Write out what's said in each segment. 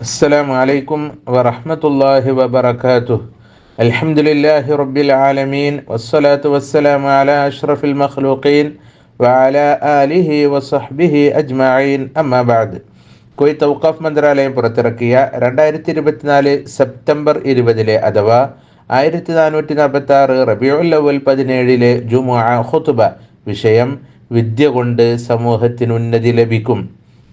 السلام عليكم ورحمة الله وبركاته الحمد لله رب العالمين والصلاة والسلام على أشرف المخلوقين وعلى آله وصحبه أجمعين أما بعد Kuwait ഔക്കാഫ് മന്ത്രാലയം പുറത്തിറക്കിയ രണ്ടായിരത്തി ഇരുപത്തിനാല് സെപ്റ്റംബർ ഇരുപതിലെ അഥവാ ആയിരത്തി നാനൂറ്റി നാൽപ്പത്തി ആറ് റബിയുൽ അവൽ പതിനേഴിലെ ജുമുഅ ഖുതുബ വിഷയം വിദ്യ കൊണ്ട് സമൂഹത്തിന് ഉന്നതി ലഭിക്കും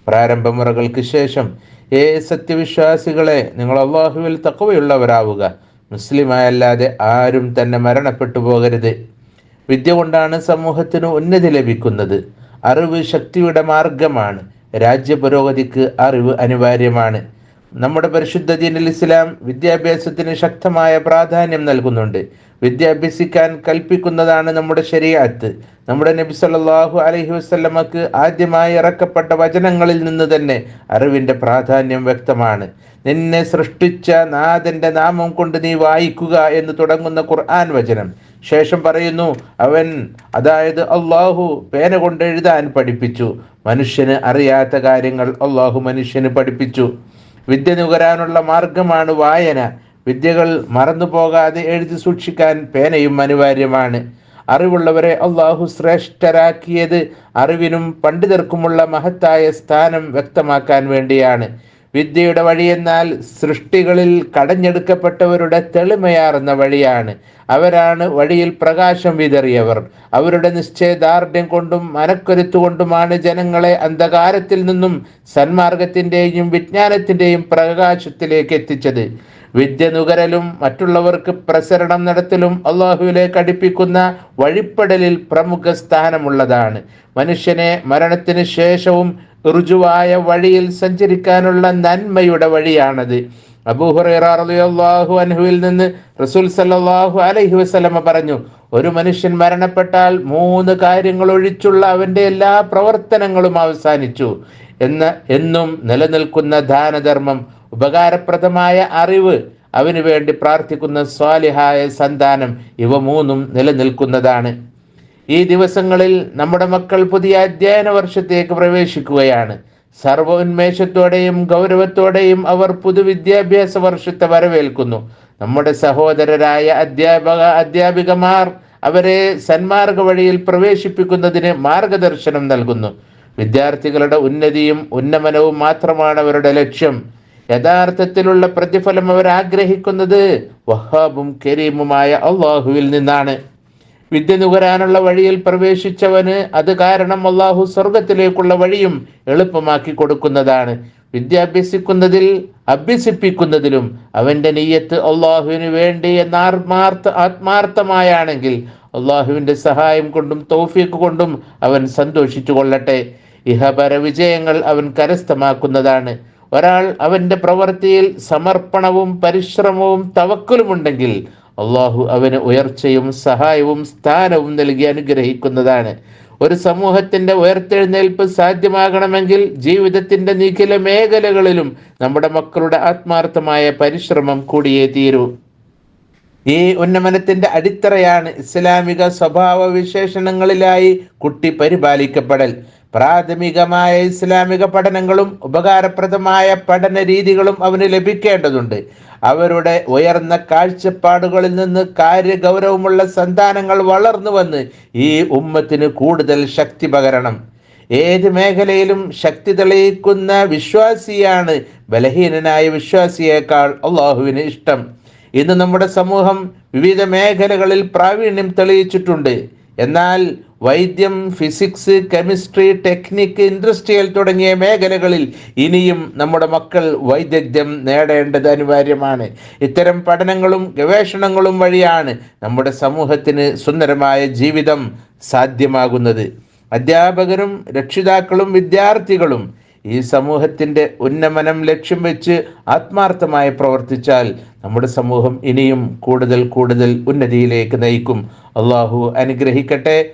പ്രാരംഭ മുറകൾക്ക് ശേഷം ഏ സത്യവിശ്വാസികളെ നിങ്ങൾ അള്ളാഹുവിൽ തക്കവയുള്ളവരാവുക മുസ്ലിമായല്ലാതെ ആരും തന്നെ മരണപ്പെട്ടു പോകരുത്. വിദ്യ കൊണ്ടാണ് സമൂഹത്തിന് ഉന്നതി ലഭിക്കുന്നത്. അറിവ് ശക്തിയുടെ മാർഗമാണ്. രാജ്യ പുരോഗതിക്ക് അറിവ് അനിവാര്യമാണ്. നമ്മുടെ പരിശുദ്ധ ദീനുൽ ഇസ്ലാം വിദ്യാഭ്യാസത്തിന് ശക്തമായ പ്രാധാന്യം നൽകുന്നുണ്ട്. വിദ്യ അഭ്യസിക്കാൻ കൽപ്പിക്കുന്നതാണ് നമ്മുടെ ശരീഅത്ത്. നമ്മുടെ നബി സല്ലാഹു അലഹി വസല്ലമക്ക് ആദ്യമായി ഇറക്കപ്പെട്ട വചനങ്ങളിൽ നിന്ന് തന്നെ അറിവിന്റെ പ്രാധാന്യം വ്യക്തമാണ്. നിന്നെ സൃഷ്ടിച്ച നാഥന്റെ നാമം കൊണ്ട് നീ വായിക്കുക എന്ന് തുടങ്ങുന്ന ഖുർആൻ വചനം. ശേഷം പറയുന്നു അവൻ അതായത് അള്ളാഹു പേന കൊണ്ട് എഴുതാൻ പഠിപ്പിച്ചു. മനുഷ്യന് അറിയാത്ത കാര്യങ്ങൾ അള്ളാഹു മനുഷ്യന് പഠിപ്പിച്ചു. വിദ്യ നുകരാനുള്ള മാർഗമാണ് വായന. വിദ്യകൾ മറന്നു പോകാതെ എഴുതി സൂക്ഷിക്കാൻ പേനയും അനിവാര്യമാണ്. അറിവുള്ളവരെ അള്ളാഹു ശ്രേഷ്ഠരാക്കിയത് അറിവിനും പണ്ഡിതർക്കുമുള്ള മഹത്തായ സ്ഥാനം വ്യക്തമാക്കാൻ വേണ്ടിയാണ്. വിദ്യയുടെ വഴിയെന്നാൽ സൃഷ്ടികളിൽ കടഞ്ഞെടുക്കപ്പെട്ടവരുടെ തെളിമയാർന്ന വഴിയാണ്. അവരാണ് വഴിയിൽ പ്രകാശം വിതറിയവർ. അവരുടെ നിശ്ചയദാർഢ്യം കൊണ്ടും മനക്കരുത്തുകൊണ്ടുമാണ് ജനങ്ങളെ അന്ധകാരത്തിൽ നിന്നും സന്മാർഗത്തിന്റെയും വിജ്ഞാനത്തിന്റെയും പ്രകാശത്തിലേക്ക് എത്തിച്ചത്. വിദ്യ നുകരലും മറ്റുള്ളവർക്ക് പ്രസരണം നടത്തലും അള്ളാഹുവിലേക്ക് അടുപ്പിക്കുന്ന വഴിപ്പെടലിൽ പ്രമുഖ സ്ഥാനമുള്ളതാണ്. മനുഷ്യനെ മരണത്തിന് ശേഷവും ഋജുവായ വഴിയിൽ സഞ്ചരിക്കാനുള്ള നന്മയുടെ വഴിയാണത്. അബൂഹുറാഹു അൻഹുവിൽ നിന്ന് റസൂൽ സല്ലാഹു അലൈഹി വസ്ലമ പറഞ്ഞു ഒരു മനുഷ്യൻ മരണപ്പെട്ടാൽ മൂന്ന് കാര്യങ്ങൾ ഒഴിച്ചുള്ള അവന്റെ എല്ലാ പ്രവർത്തനങ്ങളും അവസാനിച്ചു. എന്ന എന്നും നിലനിൽക്കുന്ന ദാനധർമ്മം ഉപകാരപ്രദമായ അറിവ്. അവന് വേണ്ടി പ്രാർത്ഥിക്കുന്ന സ്വാലിഹായ സന്താനം ഇവ മൂന്നും നിലനിൽക്കുന്നതാണ്. ഈ ദിവസങ്ങളിൽ നമ്മുടെ മക്കൾ പുതിയ അധ്യയന വർഷത്തേക്ക് പ്രവേശിക്കുകയാണ്. സർവോന്മേഷത്തോടെയും ഗൗരവത്തോടെയും അവർ പൊതുവിദ്യാഭ്യാസ വർഷത്തെ വരവേൽക്കുന്നു. നമ്മുടെ സഹോദരരായ അധ്യാപക അധ്യാപികമാർ അവരെ സന്മാർഗ വഴിയിൽ പ്രവേശിപ്പിക്കുന്നതിന് മാർഗദർശനം നൽകുന്നു. വിദ്യാർത്ഥികളുടെ ഉന്നതിയും ഉന്നമനവും മാത്രമാണ് അവരുടെ ലക്ഷ്യം. യഥാർത്ഥത്തിലുള്ള പ്രതിഫലം അവർ ആഗ്രഹിക്കുന്നത് വഹാബും കരീമുമായ അള്ളാഹുവിൽ നിന്നാണ്. വിദ്യ നുകരാനുള്ള വഴിയിൽ പ്രവേശിച്ചവന് അത് കാരണം അള്ളാഹു സ്വർഗത്തിലേക്കുള്ള വഴിയും എളുപ്പമാക്കി കൊടുക്കുന്നതാണ്. വിദ്യ അഭ്യസിക്കുന്നതിൽ അഭ്യസിപ്പിക്കുന്നതിലും അവന്റെ നെയ്യത്ത് അള്ളാഹുവിന് വേണ്ടി എന്ന ആത്മാർത്ഥ ആത്മാർത്ഥമായാണെങ്കിൽ അള്ളാഹുവിന്റെ സഹായം കൊണ്ടും തൗഫീഖ് കൊണ്ടും അവൻ സന്തോഷിച്ചു കൊള്ളട്ടെ ഇഹപര വിജയങ്ങൾ അവൻ കരസ്ഥമാക്കുന്നതാണ്. ഒരാൾ അവന്റെ പ്രവൃത്തിയിൽ സമർപ്പണവും പരിശ്രമവും തവക്കലുമുണ്ടെങ്കിൽ അള്ളാഹു അവന് ഉയർച്ചയും സഹായവും സ്ഥാനവും നൽകി അനുഗ്രഹിക്കുന്നതാണ്. ഒരു സമൂഹത്തിന്റെ ഉയർത്തെഴുന്നേൽപ്പ് സാധ്യമാകണമെങ്കിൽ ജീവിതത്തിന്റെ നിഖില മേഖലകളിലും നമ്മുടെ മക്കളുടെ ആത്മാർത്ഥമായ പരിശ്രമം കൂടിയേ തീരൂ. ഈ ഉന്നമനത്തിന്റെ അടിത്തറയാണ് ഇസ്ലാമിക സ്വഭാവ വിശേഷണങ്ങളിലായി കുട്ടി പരിപാലിക്കപ്പെടൽ. പ്രാഥമികമായ ഇസ്ലാമിക പഠനങ്ങളും ഉപകാരപ്രദമായ പഠന രീതികളും അവന് ലഭിക്കേണ്ടതുണ്ട്. അവരുടെ ഉയർന്ന കാഴ്ചപ്പാടുകളിൽ നിന്ന് കാര്യഗൗരവമുള്ള സന്താനങ്ങൾ വളർന്നു വന്ന് ഈ ഉമ്മത്തിന് കൂടുതൽ ശക്തി പകരണം. ഏത് മേഖലയിലും ശക്തി തെളിയിക്കുന്ന വിശ്വാസിയാണ് ബലഹീനനായ വിശ്വാസിയേക്കാൾ അള്ളാഹുവിന് ഇഷ്ടം. ഇന്ന് നമ്മുടെ സമൂഹം വിവിധ മേഖലകളിൽ പ്രാവീണ്യം തെളിയിച്ചിട്ടുണ്ട്. എന്നാൽ വൈദ്യം ഫിസിക്സ് കെമിസ്ട്രി ടെക്നിക്ക് ഇൻഡസ്ട്രിയൽ തുടങ്ങിയ മേഖലകളിൽ ഇനിയും നമ്മുടെ മക്കൾ വൈദഗ്ധ്യം നേടേണ്ടത് അനിവാര്യമാണ്. ഇത്തരം പഠനങ്ങളും ഗവേഷണങ്ങളും വഴിയാണ് നമ്മുടെ സമൂഹത്തിന് സുന്ദരമായ ജീവിതം സാധ്യമാകുന്നത്. അധ്യാപകരും രക്ഷിതാക്കളും വിദ്യാർത്ഥികളും ഈ സമൂഹത്തിന്റെ ഉന്നമനം ലക്ഷ്യം വെച്ച് ആത്മാർത്ഥമായി പ്രവർത്തിച്ചാൽ നമ്മുടെ സമൂഹം ഇനിയും കൂടുതൽ കൂടുതൽ ഉന്നതിയിലേക്ക് നയിക്കും. അള്ളാഹു അനുഗ്രഹിക്കട്ടെ.